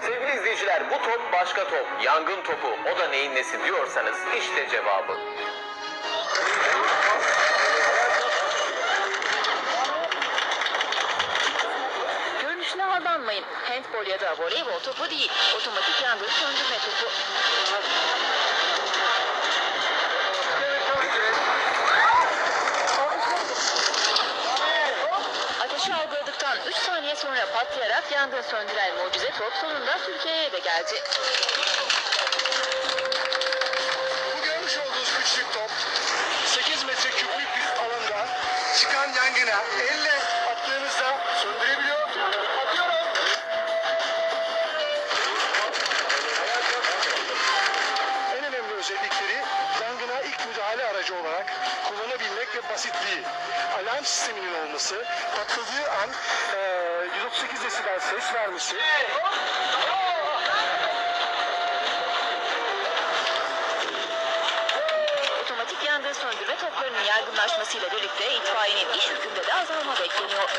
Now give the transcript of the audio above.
Sevgili izleyiciler bu top başka top. Yangın topu. O da neyin nesi diyorsanız işte cevabı. Görünüşüne aldanmayın. Handball ya da voleybol topu değil. Otomatik yangın söndürme topu. Ateşi algıladıktan 3 saniye sonra patlayarak yangın söndüren mucize top sonunda Türkiye'ye de geldi. Bu görmüş olduğunuz küçük top 8 metre küplük bir alanda çıkan yangına elle attığınızda söndürebiliyor. Atıyorum. En önemli özellikleri yangına ilk müdahale aracı olarak kullanabilmek ve basitliği. Alarm sisteminin olması, patladığı an eee 138 desibel ses vermesi, Otomatik yangın söndürme toplarının yaygınlaşmasıyla birlikte itfaiyenin iş yükünde de azalma bekleniyor.